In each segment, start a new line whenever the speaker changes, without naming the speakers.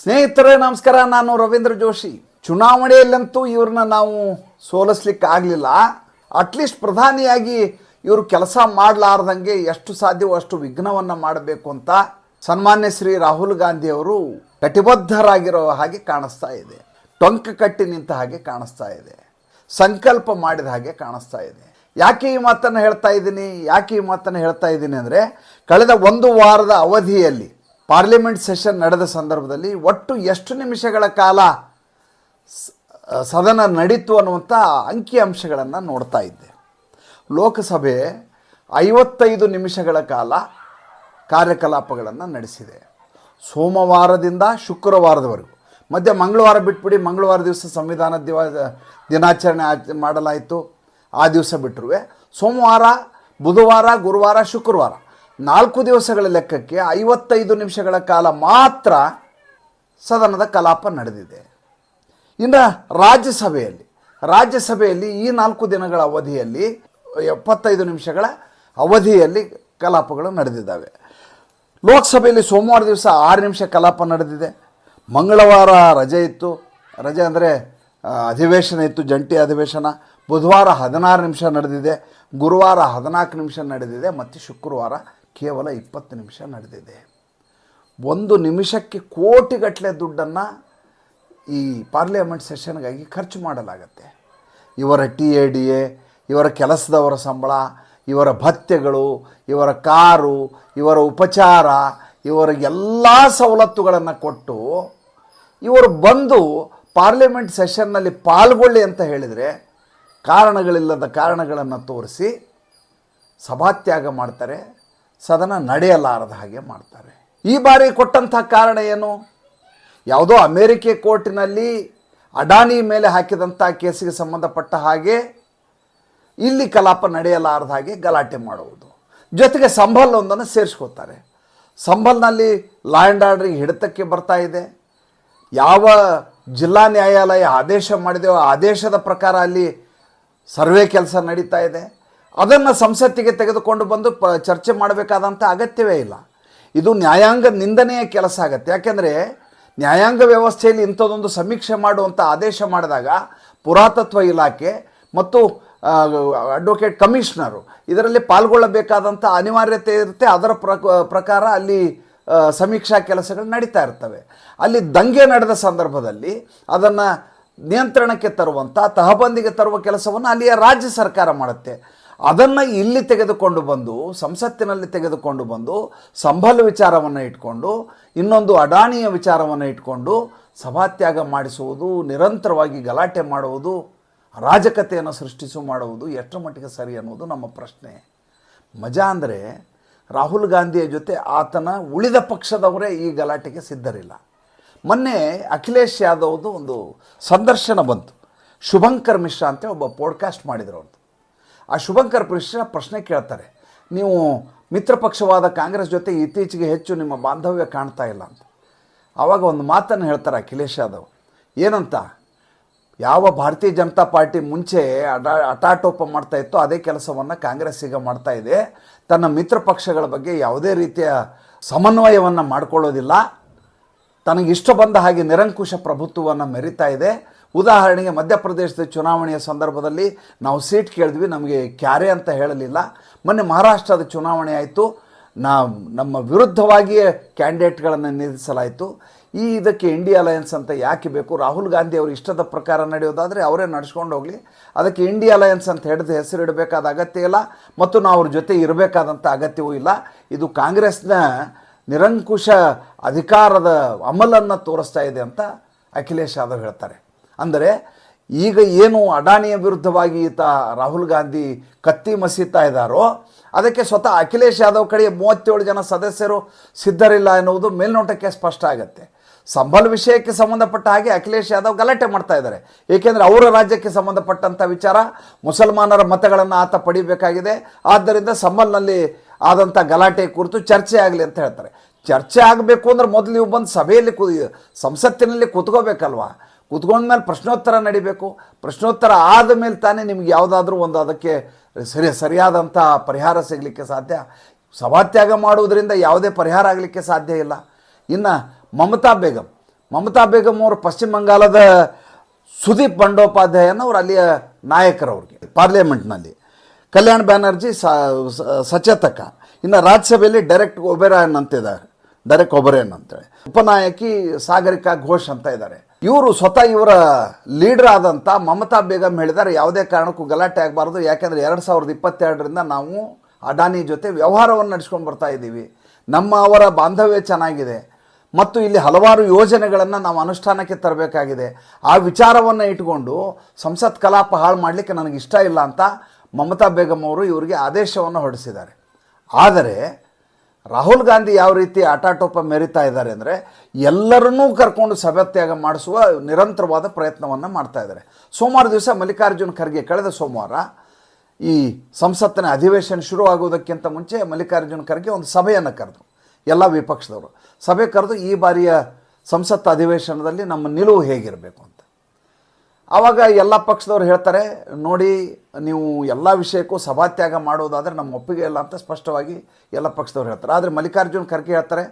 ಸ್ನೇಹಿತರೇ, ನಮಸ್ಕಾರ. ನಾನು ರವೀಂದ್ರ ಜೋಶಿ. ಚುನಾವಣೆಯಲ್ಲಂತೂ ಇವ್ರನ್ನ ನಾವು ಸೋಲಿಸ್ಲಿಕ್ಕೆ ಆಗಲಿಲ್ಲ. ಅಟ್ಲೀಸ್ಟ್ ಪ್ರಧಾನಿಯಾಗಿ ಇವರು ಕೆಲಸ ಮಾಡಲಾರ್ದಂಗೆ ಎಷ್ಟು ಸಾಧ್ಯವೋ ಅಷ್ಟು ವಿಘ್ನವನ್ನು ಮಾಡಬೇಕು ಅಂತ ಸನ್ಮಾನ್ಯ ಶ್ರೀ ರಾಹುಲ್ ಗಾಂಧಿ ಅವರು ಕಟಿಬದ್ಧರಾಗಿರೋ ಹಾಗೆ ಕಾಣಿಸ್ತಾ ಇದೆ. ಟೊಂಕ ಕಟ್ಟಿ ನಿಂತ ಹಾಗೆ ಕಾಣಿಸ್ತಾ ಇದೆ. ಸಂಕಲ್ಪ ಮಾಡಿದ ಹಾಗೆ ಕಾಣಿಸ್ತಾ ಇದೆ. ಯಾಕೆ ಈ ಮಾತನ್ನು ಹೇಳ್ತಾ ಇದ್ದೀನಿ? ಯಾಕೆ ಈ ಮಾತನ್ನು ಹೇಳ್ತಾ ಇದ್ದೀನಿ ಅಂದರೆ, ಕಳೆದ ಒಂದು ವಾರದ ಅವಧಿಯಲ್ಲಿ ಪಾರ್ಲಿಮೆಂಟ್ ಸೆಷನ್ ನಡೆದ ಸಂದರ್ಭದಲ್ಲಿ ಒಟ್ಟು ಎಷ್ಟು ನಿಮಿಷಗಳ ಕಾಲ ಸದನ ನಡೀತು ಅನ್ನುವಂಥ ಅಂಕಿಅಂಶಗಳನ್ನು ನೋಡ್ತಾ ಇದ್ದೆ. ಲೋಕಸಭೆ ಐವತ್ತೈದು ನಿಮಿಷಗಳ ಕಾಲ ಕಾರ್ಯಕಲಾಪಗಳನ್ನು ನಡೆಸಿದೆ. ಸೋಮವಾರದಿಂದ ಶುಕ್ರವಾರದವರೆಗೂ. ಮಧ್ಯ ಮಂಗಳವಾರ ಬಿಟ್ಬಿಡಿ, ಮಂಗಳವಾರ ದಿವಸ ಸಂವಿಧಾನ ದಿವ, ದಿನಾಚರಣೆ ಆಚ ಮಾಡಲಾಯಿತು. ಆ ದಿವಸ ಬಿಟ್ಟರು ಸೋಮವಾರ, ಬುಧವಾರ, ಗುರುವಾರ, ಶುಕ್ರವಾರ. ನಾಲ್ಕು ದಿವಸಗಳ ಲೆಕ್ಕಕ್ಕೆ ಐವತ್ತೈದು ನಿಮಿಷಗಳ ಕಾಲ ಮಾತ್ರ ಸದನದ ಕಲಾಪ ನಡೆದಿದೆ. ಇನ್ನು ರಾಜ್ಯಸಭೆಯಲ್ಲಿ ರಾಜ್ಯಸಭೆಯಲ್ಲಿ ಈ ನಾಲ್ಕು ದಿನಗಳ ಅವಧಿಯಲ್ಲಿ, ಎಪ್ಪತ್ತೈದು ನಿಮಿಷಗಳ ಅವಧಿಯಲ್ಲಿ ಕಲಾಪಗಳು ನಡೆದಿದ್ದಾವೆ. ಲೋಕಸಭೆಯಲ್ಲಿ ಸೋಮವಾರ ದಿವಸ ಆರು ನಿಮಿಷ ಕಲಾಪ ನಡೆದಿದೆ. ಮಂಗಳವಾರ ರಜೆ ಇತ್ತು. ರಜೆ ಅಂದರೆ ಅಧಿವೇಶನ ಇತ್ತು, ಜಂಟಿ ಅಧಿವೇಶನ. ಬುಧವಾರ ಹದಿನಾರು ನಿಮಿಷ ನಡೆದಿದೆ. ಗುರುವಾರ ಹದಿನಾಲ್ಕು ನಿಮಿಷ ನಡೆದಿದೆ. ಮತ್ತು ಶುಕ್ರವಾರ ಕೇವಲ ಇಪ್ಪತ್ತು ನಿಮಿಷ ನಡೆದಿದೆ. ಒಂದು ನಿಮಿಷಕ್ಕೆ ಕೋಟಿಗಟ್ಟಲೆ ದುಡ್ಡನ್ನು ಈ ಪಾರ್ಲಿಮೆಂಟ್ ಸೆಷನ್ಗಾಗಿ ಖರ್ಚು ಮಾಡಲಾಗತ್ತೆ. ಇವರ ಟಿ ಎ, ಡಿ ಎ, ಇವರ ಕೆಲಸದವರ ಸಂಬಳ, ಇವರ ಭತ್ಯೆಗಳು, ಇವರ ಕಾರು, ಇವರ ಉಪಚಾರ, ಇವರ ಎಲ್ಲ ಸವಲತ್ತುಗಳನ್ನು ಕೊಟ್ಟು ಇವರು ಬಂದು ಪಾರ್ಲಿಮೆಂಟ್ ಸೆಷನ್ನಲ್ಲಿ ಪಾಲ್ಗೊಳ್ಳಿ ಅಂತ ಹೇಳಿದರೆ ಕಾರಣಗಳಿಲ್ಲದ ಕಾರಣಗಳನ್ನು ತೋರಿಸಿ ಸಭಾತ್ಯಾಗ ಮಾಡ್ತಾರೆ. ಸದನ ನಡೆಯಲಾರದ ಹಾಗೆ ಮಾಡ್ತಾರೆ. ಈ ಬಾರಿ ಕೊಟ್ಟಂಥ ಕಾರಣ ಏನು? ಯಾವುದೋ ಅಮೇರಿಕೆ ಕೋರ್ಟಿನಲ್ಲಿ ಅಡಾನಿ ಮೇಲೆ ಹಾಕಿದಂಥ ಕೇಸಿಗೆ ಸಂಬಂಧಪಟ್ಟ ಹಾಗೆ ಇಲ್ಲಿ ಕಲಾಪ ನಡೆಯಲಾರದ ಹಾಗೆ ಗಲಾಟೆ ಮಾಡುವುದು. ಜೊತೆಗೆ ಸಂಬಲ್ ಒಂದನ್ನು ಸೇರಿಸ್ಕೋತಾರೆ. ಸಂಬಲ್ನಲ್ಲಿ ಲಾ ಆ್ಯಂಡ್ ಆರ್ಡ್ರಿಗೆ ಹಿಡಿತಕ್ಕೆ ಬರ್ತಾ ಇದೆ. ಯಾವ ಜಿಲ್ಲಾ ನ್ಯಾಯಾಲಯ ಆದೇಶ ಮಾಡಿದೆಯೋ ಆದೇಶದ ಪ್ರಕಾರ ಅಲ್ಲಿ ಸರ್ವೆ ಕೆಲಸ ನಡೀತಾ ಇದೆ. ಅದನ್ನು ಸಂಸತ್ತಿಗೆ ತೆಗೆದುಕೊಂಡು ಬಂದು ಪ, ಚರ್ಚೆ ಮಾಡಬೇಕಾದಂಥ ಅಗತ್ಯವೇ ಇಲ್ಲ. ಇದು ನ್ಯಾಯಾಂಗ ನಿಂದನೆಯ ಕೆಲಸ ಆಗತ್ತೆ. ಯಾಕೆಂದರೆ ನ್ಯಾಯಾಂಗ ವ್ಯವಸ್ಥೆಯಲ್ಲಿ ಇಂಥದ್ದೊಂದು ಸಮೀಕ್ಷೆ ಮಾಡುವಂಥ ಆದೇಶ ಮಾಡಿದಾಗ ಪುರಾತತ್ವ ಇಲಾಖೆ ಮತ್ತು ಅಡ್ವೊಕೇಟ್ ಕಮಿಷನರು ಇದರಲ್ಲಿ ಪಾಲ್ಗೊಳ್ಳಬೇಕಾದಂಥ ಅನಿವಾರ್ಯತೆ ಇರುತ್ತೆ. ಅದರ ಪ್ರಕ, ಪ್ರಕಾರ ಅಲ್ಲಿ ಸಮೀಕ್ಷಾ ಕೆಲಸಗಳು ನಡೀತಾ ಇರ್ತವೆ. ಅಲ್ಲಿ ದಂಗೆ ನಡೆದ ಸಂದರ್ಭದಲ್ಲಿ ಅದನ್ನು ನಿಯಂತ್ರಣಕ್ಕೆ ತರುವಂಥ ತಹಬಂದಿಗೆ ತರುವ ಕೆಲಸವನ್ನು ಅಲ್ಲಿಯ ರಾಜ್ಯ ಸರ್ಕಾರ ಮಾಡುತ್ತೆ. ಅದನ್ನು ಇಲ್ಲಿ ತೆಗೆದುಕೊಂಡು ಬಂದು, ಸಂಸತ್ತಿನಲ್ಲಿ ತೆಗೆದುಕೊಂಡು ಬಂದು ಸಂಭಲ್ ವಿಚಾರವನ್ನು ಇಟ್ಕೊಂಡು, ಇನ್ನೊಂದು ಅಡಾಣಿಯ ವಿಚಾರವನ್ನು ಇಟ್ಕೊಂಡು ಸಭಾತ್ಯಾಗ ಮಾಡಿಸುವುದು, ನಿರಂತರವಾಗಿ ಗಲಾಟೆ ಮಾಡುವುದು ರಾಜಕತೆಯನ್ನು ಸೃಷ್ಟಿಸು ಮಾಡುವುದು ಎಷ್ಟರ ಮಟ್ಟಿಗೆ ಸರಿ ಅನ್ನೋದು ನಮ್ಮ ಪ್ರಶ್ನೆ. ಮಜಾ ಅಂದರೆ ರಾಹುಲ್ ಗಾಂಧಿಯ ಜೊತೆ ಆತನ ಉಳಿದ ಪಕ್ಷದವರೇ ಈ ಗಲಾಟೆಗೆ ಸಿದ್ಧರಿಲ್ಲ. ಮೊನ್ನೆ ಅಖಿಲೇಶ್ ಯಾದವ್ದು ಒಂದು ಸಂದರ್ಶನ ಬಂತು. ಶುಭಂಕರ್ ಮಿಶ್ರಾ ಅಂತ ಒಬ್ಬ ಪಾಡ್ಕಾಸ್ಟ್ ಮಾಡಿದ್ರು ಅವ್ರದ್ದು ಆ ಶುಭಂಕರ್ ಮಿಶ್ರಾ ಪ್ರಶ್ನೆ ಕೇಳ್ತಾರೆ. ನೀವು ಮಿತ್ರ ಪಕ್ಷವಾದ ಕಾಂಗ್ರೆಸ್ ಜೊತೆ ಇತ್ತೀಚೆಗೆ ಹೆಚ್ಚು ನಿಮ್ಮ ಬಾಂಧವ್ಯ ಕಾಣ್ತಾ ಇಲ್ಲ ಅಂತ. ಆವಾಗ ಒಂದು ಮಾತನ್ನು ಹೇಳ್ತಾರೆ ಅಖಿಲೇಶ್ ಯಾದವ್. ಏನಂತ? ಯಾವ ಭಾರತೀಯ ಜನತಾ ಪಾರ್ಟಿ ಮುಂಚೆ ಅಡಾ ಅಟಾಟೋಪ ಮಾಡ್ತಾ ಇತ್ತು ಅದೇ ಕೆಲಸವನ್ನು ಕಾಂಗ್ರೆಸ್ ಈಗ ಮಾಡ್ತಾ ಇದೆ. ತನ್ನ ಮಿತ್ರ ಪಕ್ಷಗಳ ಬಗ್ಗೆ ಯಾವುದೇ ರೀತಿಯ ಸಮನ್ವಯವನ್ನು ಮಾಡಿಕೊಳ್ಳೋದಿಲ್ಲ. ತನಗಿಷ್ಟ ಬಂದ ಹಾಗೆ ನಿರಂಕುಶ ಪ್ರಭುತ್ವವನ್ನು ಮೆರಿತಾ ಇದೆ. ಉದಾಹರಣೆಗೆ ಮಧ್ಯಪ್ರದೇಶದ ಚುನಾವಣೆಯ ಸಂದರ್ಭದಲ್ಲಿ ನಾವು ಸೀಟ್ ಕೇಳಿದ್ವಿ, ನಮಗೆ ಕ್ಯಾರೆ ಅಂತ ಹೇಳಲಿಲ್ಲ. ಮೊನ್ನೆ ಮಹಾರಾಷ್ಟ್ರದ ಚುನಾವಣೆ ಆಯಿತು. ನಾ ನಮ್ಮ ವಿರುದ್ಧವಾಗಿಯೇ ಕ್ಯಾಂಡಿಡೇಟ್ಗಳನ್ನು ನಿಲ್ಲಿಸಲಾಯಿತು. ಈ ಇದಕ್ಕೆ ಇಂಡಿಯಾ ಅಲಯನ್ಸ್ ಅಂತ ಯಾಕೆ ಬೇಕು? ರಾಹುಲ್ ಗಾಂಧಿ ಅವರು ಇಷ್ಟದ ಪ್ರಕಾರ ನಡೆಯೋದಾದರೆ ಅವರೇ ನಡೆಸ್ಕೊಂಡು ಹೋಗಲಿ. ಅದಕ್ಕೆ ಇಂಡಿಯಾ ಅಲಯನ್ಸ್ ಅಂತ ಹಿಡಿದು ಹೆಸರಿಡಬೇಕಾದ ಅಗತ್ಯ ಇಲ್ಲ. ಮತ್ತು ನಾವು ಅವ್ರ ಜೊತೆ ಇರಬೇಕಾದಂಥ ಅಗತ್ಯವೂ ಇಲ್ಲ. ಇದು ಕಾಂಗ್ರೆಸ್ನ ನಿರಂಕುಶ ಅಧಿಕಾರದ ಅಮಲನ್ನು ತೋರಿಸ್ತಾ ಇದೆ ಅಂತ ಅಖಿಲೇಶ್ ಯಾದವ್ ಹೇಳ್ತಾರೆ. ಅಂದರೆ ಈಗ ಏನು ಅಡಾನಿಯ ವಿರುದ್ಧವಾಗಿ ಈತ ರಾಹುಲ್ ಗಾಂಧಿ ಕತ್ತಿ ಮಸೀತಾ ಇದ್ದಾರೋ, ಅದಕ್ಕೆ ಸ್ವತಃ ಅಖಿಲೇಶ್ ಯಾದವ್ ಕಡೆ ಮೂವತ್ತೇಳು ಜನ ಸದಸ್ಯರು ಸಿದ್ಧರಿಲ್ಲ ಎನ್ನುವುದು ಮೇಲ್ನೋಟಕ್ಕೆ ಸ್ಪಷ್ಟ ಆಗುತ್ತೆ. ಸಂಬಲ್ ವಿಷಯಕ್ಕೆ ಸಂಬಂಧಪಟ್ಟ ಹಾಗೆ ಅಖಿಲೇಶ್ ಯಾದವ್ ಗಲಾಟೆ ಮಾಡ್ತಾ ಇದ್ದಾರೆ. ಏಕೆಂದರೆ ಅವರ ರಾಜ್ಯಕ್ಕೆ ಸಂಬಂಧಪಟ್ಟಂಥ ವಿಚಾರ, ಮುಸಲ್ಮಾನರ ಮತಗಳನ್ನು ಆತ ಪಡಿಬೇಕಾಗಿದೆ. ಆದ್ದರಿಂದ ಸಂಬಲ್ನಲ್ಲಿ ಆದಂಥ ಗಲಾಟೆ ಕುರಿತು ಚರ್ಚೆ ಆಗಲಿ ಅಂತ ಹೇಳ್ತಾರೆ. ಚರ್ಚೆ ಆಗಬೇಕು ಅಂದ್ರೆ ಮೊದಲು ನೀವು ಬಂದು ಸಭೆಯಲ್ಲಿ ಕು ಸಂಸತ್ತಿನಲ್ಲಿ ಕೂತ್ಕೋಬೇಕಲ್ವಾ? ಕೂತ್ಕೊಂಡ್ಮೇಲೆ ಪ್ರಶ್ನೋತ್ತರ ನಡಿಬೇಕು. ಪ್ರಶ್ನೋತ್ತರ ಆದ ಮೇಲೆ ತಾನೇ ನಿಮ್ಗೆ ಯಾವುದಾದ್ರೂ ಒಂದು ಅದಕ್ಕೆ ಸರಿ ಸರಿಯಾದಂಥ ಪರಿಹಾರ ಸಿಗಲಿಕ್ಕೆ ಸಾಧ್ಯ. ಸಭಾತ್ಯಾಗ ಮಾಡುವುದರಿಂದ ಯಾವುದೇ ಪರಿಹಾರ ಆಗಲಿಕ್ಕೆ ಸಾಧ್ಯ ಇಲ್ಲ. ಇನ್ನು ಮಮತಾ ಬೇಗಂ. ಮಮತಾ ಬೇಗಂ ಅವರು ಪಶ್ಚಿಮ ಬಂಗಾಳದ ಸುದೀಪ್ ಬಂಡೋಪಾಧ್ಯಾಯನ ಅವ್ರು ಅಲ್ಲಿಯ ನಾಯಕರವ್ರಿಗೆ ಪಾರ್ಲಿಮೆಂಟ್ನಲ್ಲಿ. ಕಲ್ಯಾಣ್ ಬ್ಯಾನರ್ಜಿ ಸಚೇತಕ. ಇನ್ನು ರಾಜ್ಯಸಭೆಯಲ್ಲಿ ಡೈರೆಕ್ಟ್ ಒಬೆರಾಯನ್ ಅಂತಿದ್ದಾರೆ ಡೈರೆಕ್ಟ್ ಒಬೆರಾಯನ್ ಅಂತೇಳಿ. ಉಪನಾಯಕಿ ಸಾಗರಿಕಾ ಘೋಷ್ ಅಂತ ಇದ್ದಾರೆ. ಇವರು ಸ್ವತಃ ಇವರ ಲೀಡರ್ ಆದಂಥ ಮಮತಾ ಬೇಗಂ ಹೇಳಿದ್ದಾರೆ. ಯಾವುದೇ ಕಾರಣಕ್ಕೂ ಗಲಾಟೆ ಆಗಬಾರ್ದು. ಯಾಕೆಂದರೆ ಎರಡು ಸಾವಿರದ ಇಪ್ಪತ್ತೆರಡರಿಂದ ನಾವು ಅಡಾನಿ ಜೊತೆ ವ್ಯವಹಾರವನ್ನು ನಡೆಸ್ಕೊಂಡು ಬರ್ತಾ ಇದ್ದೀವಿ. ನಮ್ಮ ಅವರ ಬಾಂಧವ್ಯ ಚೆನ್ನಾಗಿದೆ. ಮತ್ತು ಇಲ್ಲಿ ಹಲವಾರು ಯೋಜನೆಗಳನ್ನು ನಾವು ಅನುಷ್ಠಾನಕ್ಕೆ ತರಬೇಕಾಗಿದೆ. ಆ ವಿಚಾರವನ್ನು ಇಟ್ಕೊಂಡು ಸಂಸತ್ ಕಲಾಪ ಹಾಳು ಮಾಡಲಿಕ್ಕೆ ನನಗೆ ಇಷ್ಟ ಇಲ್ಲ ಅಂತ ಮಮತಾ ಬೇಗಂ ಅವರು ಇವರಿಗೆ ಆದೇಶವನ್ನು ಹೊರಡಿಸಿದ್ದಾರೆ. ಆದರೆ ರಾಹುಲ್ ಗಾಂಧಿ ಯಾವ ರೀತಿ ಆಟಾಟೋಪ ಮೆರಿತಾ ಇದ್ದಾರೆ ಅಂದರೆ ಎಲ್ಲರನ್ನೂ ಕರ್ಕೊಂಡು ಸಭತ್ಯಾಗ ಮಾಡಿಸುವ ನಿರಂತರವಾದ ಪ್ರಯತ್ನವನ್ನು ಮಾಡ್ತಾ ಇದ್ದಾರೆ. ಸೋಮವಾರ ದಿವಸ ಮಲ್ಲಿಕಾರ್ಜುನ ಖರ್ಗೆ ಕಳೆದ ಸೋಮವಾರ ಈ ಸಂಸತ್ತಿನ ಅಧಿವೇಶನ ಶುರು ಆಗುವುದಕ್ಕಿಂತ ಮುಂಚೆ ಮಲ್ಲಿಕಾರ್ಜುನ ಖರ್ಗೆ ಒಂದು ಸಭೆಯನ್ನು ಕರೆದು ಎಲ್ಲ ವಿಪಕ್ಷದವರು. ಸಭೆ ಕರೆದು ಈ ಬಾರಿಯ ಸಂಸತ್ ಅಧಿವೇಶನದಲ್ಲಿ ನಮ್ಮ ನಿಲುವು ಹೇಗಿರಬೇಕು ಅಂತ. ಆವಾಗ ಎಲ್ಲ ಪಕ್ಷದವ್ರು ಹೇಳ್ತಾರೆ, ನೋಡಿ, ನೀವು ಎಲ್ಲ ವಿಷಯಕ್ಕೂ ಸಭಾತ್ಯಾಗ ಮಾಡೋದಾದರೆ ನಮ್ಮ ಒಪ್ಪಿಗೆ ಇಲ್ಲ ಅಂತ ಸ್ಪಷ್ಟವಾಗಿ ಎಲ್ಲ ಪಕ್ಷದವ್ರು ಹೇಳ್ತಾರೆ. ಆದರೆ ಮಲ್ಲಿಕಾರ್ಜುನ್ ಖರ್ಗೆ ಹೇಳ್ತಾರೆ,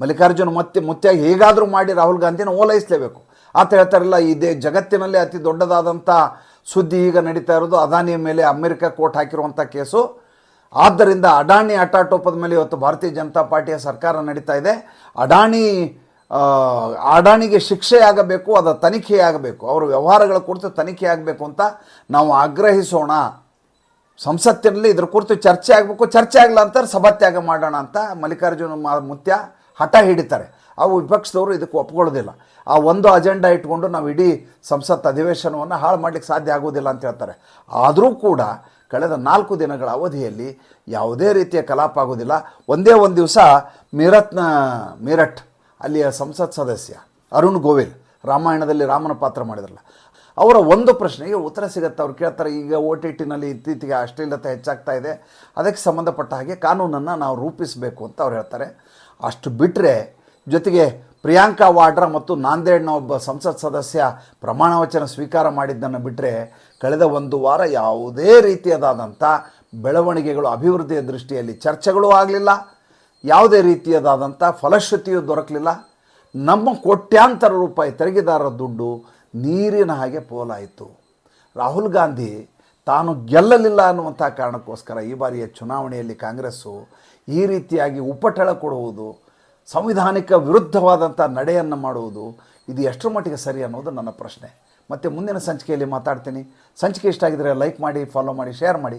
ಮಲ್ಲಿಕಾರ್ಜುನ್ ಮತ್ತೆ ಮುತ್ಯಾಗಿ ಹೇಗಾದರೂ ಮಾಡಿ ರಾಹುಲ್ ಗಾಂಧಿನ ಓಲೈಸಲೇಬೇಕು. ಆತ ಹೇಳ್ತಾರಲ್ಲ, ಇದೇ ಜಗತ್ತಿನಲ್ಲಿ ಅತಿ ದೊಡ್ಡದಾದಂಥ ಸುದ್ದಿ ಈಗ ನಡೀತಾ ಇರೋದು, ಅದಾನಿಯ ಮೇಲೆ ಅಮೆರಿಕ ಕೋರ್ಟ್ ಹಾಕಿರುವಂಥ ಕೇಸು. ಆದ್ದರಿಂದ ಅಡಾಣಿ ಅಟಾಟೋಪದ ಮೇಲೆ ಇವತ್ತು ಭಾರತೀಯ ಜನತಾ ಪಾರ್ಟಿಯ ಸರ್ಕಾರ ನಡೀತಾ ಇದೆ. ಅಡಾಣಿ ಅಡಾಣಿಗೆ ಶಿಕ್ಷೆ ಆಗಬೇಕು ಅದರ ತನಿಖೆ ಆಗಬೇಕು ಅವರ ವ್ಯವಹಾರಗಳ ಕುರಿತು ತನಿಖೆ ಆಗಬೇಕು ಅಂತ ನಾವು ಆಗ್ರಹಿಸೋಣ. ಸಂಸತ್ತಿನಲ್ಲಿ ಇದ್ರ ಕುರಿತು ಚರ್ಚೆ ಆಗಬೇಕು. ಚರ್ಚೆ ಆಗಲ್ಲ ಅಂತಾರೆ ಸಭಾತ್ಯಾಗ ಮಾಡೋಣ ಅಂತ ಮಲ್ಲಿಕಾರ್ಜುನ ಮುತ್ಯ ಹಠ ಹಿಡಿತಾರೆ. ಆ ವಿಪಕ್ಷದವರು ಇದಕ್ಕೆ ಒಪ್ಕೊಳ್ಳೋದಿಲ್ಲ. ಆ ಒಂದು ಅಜೆಂಡಾ ಇಟ್ಕೊಂಡು ನಾವು ಇಡೀ ಸಂಸತ್ ಅಧಿವೇಶನವನ್ನು ಹಾಳು ಮಾಡಲಿಕ್ಕೆ ಸಾಧ್ಯ ಆಗೋದಿಲ್ಲ ಅಂತ ಹೇಳ್ತಾರೆ. ಆದರೂ ಕೂಡ ಕಳೆದ ನಾಲ್ಕು ದಿನಗಳ ಅವಧಿಯಲ್ಲಿ ಯಾವುದೇ ರೀತಿಯ ಕಲಾಪ ಆಗೋದಿಲ್ಲ ಒಂದೇ ಒಂದು ದಿವಸ ಮೀರತ್ನ ಮೀರಟ್ ಅಲ್ಲಿಯ ಸಂಸತ್ ಸದಸ್ಯ ಅರುಣ್ ಗೋವಿಲ್ ರಾಮಾಯಣದಲ್ಲಿ ರಾಮನ ಪಾತ್ರ ಮಾಡಿದ್ರಲ್ಲ. ಅವರ ಒಂದು ಪ್ರಶ್ನೆಗೆ ಉತ್ತರ ಸಿಗುತ್ತೆ? ಅವ್ರು ಕೇಳ್ತಾರೆ, ಈಗ ಓ ಟಿ ಟಿನಲ್ಲಿ ಇತ್ತೀಚೆಗೆ ಅಶ್ಲೀಲತೆ ಹೆಚ್ಚಾಗ್ತಾ ಇದೆ ಅದಕ್ಕೆ ಸಂಬಂಧಪಟ್ಟ ಹಾಗೆ ಕಾನೂನನ್ನು ನಾವು ರೂಪಿಸಬೇಕು ಅಂತ ಅವ್ರು ಹೇಳ್ತಾರೆ. ಅಷ್ಟು ಬಿಟ್ಟರೆ ಜೊತೆಗೆ ಪ್ರಿಯಾಂಕಾ ವಾಡ್ರಾ ಮತ್ತು ನಾಂದೇಡ್ನ ಒಬ್ಬ ಸಂಸತ್ ಸದಸ್ಯ ಪ್ರಮಾಣ ವಚನ ಸ್ವೀಕಾರ ಮಾಡಿದ್ದನ್ನು ಬಿಟ್ಟರೆ ಕಳೆದ ಒಂದು ವಾರ ಯಾವುದೇ ರೀತಿಯಾದಂಥ ಬೆಳವಣಿಗೆಗಳು, ಅಭಿವೃದ್ಧಿಯ ದೃಷ್ಟಿಯಲ್ಲಿ ಚರ್ಚೆಗಳು ಆಗಲಿಲ್ಲ. ಯಾವುದೇ ರೀತಿಯದಾದಂಥ ಫಲಶ್ರುತಿಯು ದೊರಕಲಿಲ್ಲ. ನಮ್ಮ ಕೋಟ್ಯಾಂತರ ರೂಪಾಯಿ ತೆರಿಗೆದಾರರ ದುಡ್ಡು ನೀರಿನ ಹಾಗೆ ಪೋಲಾಯಿತು. ರಾಹುಲ್ ಗಾಂಧಿ ತಾನು ಗೆಲ್ಲಲಿಲ್ಲ ಅನ್ನುವಂಥ ಕಾರಣಕ್ಕೋಸ್ಕರ ಈ ಬಾರಿಯ ಚುನಾವಣೆಯಲ್ಲಿ ಕಾಂಗ್ರೆಸ್ಸು ಈ ರೀತಿಯಾಗಿ ಉಪಟಳ ಕೊಡುವುದು, ಸಂವಿಧಾನಿಕ ವಿರುದ್ಧವಾದಂಥ ನಡೆಯನ್ನು ಮಾಡುವುದು, ಇದು ಎಷ್ಟರ ಮಟ್ಟಿಗೆ ಸರಿ ಅನ್ನೋದು ನನ್ನ ಪ್ರಶ್ನೆ. ಮತ್ತು ಮುಂದಿನ ಸಂಚಿಕೆಯಲ್ಲಿ ಮಾತಾಡ್ತೀನಿ. ಸಂಚಿಕೆ ಇಷ್ಟ ಆಗಿದರೆ ಲೈಕ್ ಮಾಡಿ ಫಾಲೋ ಮಾಡಿ ಶೇರ್ ಮಾಡಿ.